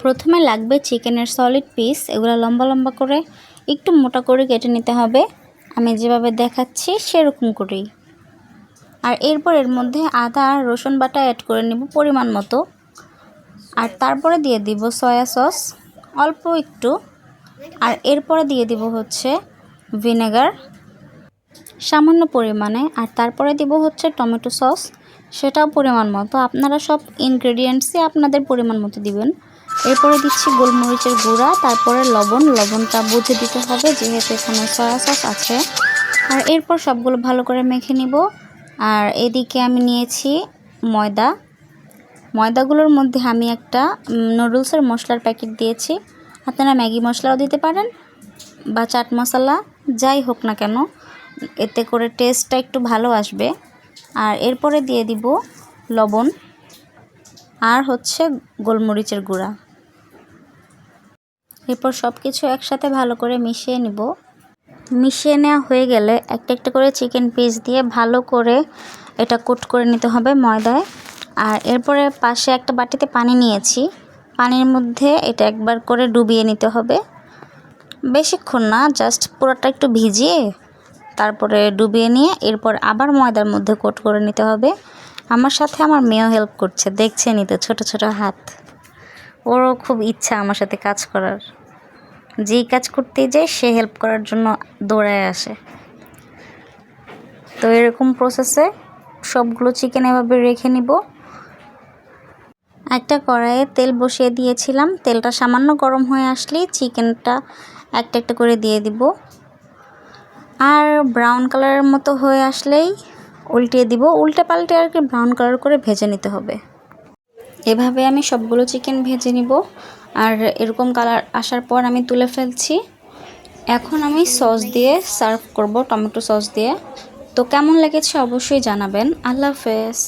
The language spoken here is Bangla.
প্রথমে লাগবে চিকেনের সলিড পিস এগুলো লম্বা লম্বা করে একটু মোটা করে কেটে নিতে হবে। আমি যেভাবে দেখাচ্ছি সেরকম করেই। আর এরপর এর মধ্যে আদা আর রসুন বাটা অ্যাড করে নেব পরিমাণ মতো। আর তারপরে দিয়ে দিব সয়া সস অল্প একটু। আর এরপরে দিয়ে দিব হচ্ছে ভিনেগার সামান্য পরিমাণে। আর তারপরে দিব হচ্ছে টমেটো সস সেটাও পরিমাণ মতো। আপনারা সব ইনগ্রেডিয়েন্টসই আপনাদের পরিমাণ মতো দিবেন। এরপরে দিচ্ছি গোলমরিচের গুঁড়া, তারপরে লবণ। লবণটা বুঝে দিতে হবে, যেহেতু এখানে সয়া সস আছে। আর এরপর সবগুলো ভালো করে মেখে নিব। আর এদিকে আমি নিয়েছি ময়দা। ময়দাগুলোর মধ্যে আমি একটা নুডলসের মশলার প্যাকেট দিয়েছি। আপনারা ম্যাগি মশলাও দিতে পারেন বা চাট মশলা, যাই হোক না কেন, এতে করে টেস্টটা একটু ভালো আসবে। আর এরপরে দিয়ে দিব লবণ। আর হচ্ছে গোলমরিচের গুঁড়া। এরপর সব কিছু একসাথে ভালো করে মিশিয়ে নিব। মিশিয়ে নেওয়া হয়ে গেলে একটা একটা করে চিকেন পিস দিয়ে ভালো করে এটা কোট করে নিতে হবে ময়দায়। আর এরপরে পাশে একটা বাটিতে পানি নিয়েছি। পানির মধ্যে এটা একবার করে ডুবিয়ে নিতে হবে। বেশিক্ষণ না জাস্ট পুরোটা একটু ভিজিয়ে তারপরে ডুবিয়ে নিয়ে এরপর আবার ময়দার মধ্যে কোট করে নিতে হবে। আমার সাথে আমার মেয়েও হেল্প করছে, দেখছে নিতে ছোট ছোট হাত। ওরও খুব ইচ্ছা আমার সাথে কাজ করার। যেই কাজ করতে যায়, সে হেল্প করার জন্য দৌড়ায় আসে। তো এরকম প্রসেসে সবগুলো চিকেন এভাবে রেখে নিব। একটা কড়াইয়ে তেল বসিয়ে দিয়েছিলাম। তেলটা সামান্য গরম হয়ে আসলেই চিকেনটা একটা একটা করে দিয়ে দিব। আর ব্রাউন কালারের মতো হয়ে আসলেই উল্টিয়ে দিব। উল্টে পাল্টে আর কি ব্রাউন কালার করে ভেজে নিতে হবে। এভাবে আমি সবগুলো চিকেন ভেজে নিব। আর এরকম কালার আসার পর আমি তুলে ফেলছি। এখন আমি সস দিয়ে সার্ভ করব টমেটো সস দিয়ে। তো কেমন লেগেছে অবশ্যই জানাবেন। আল্লাহ হাফেজ।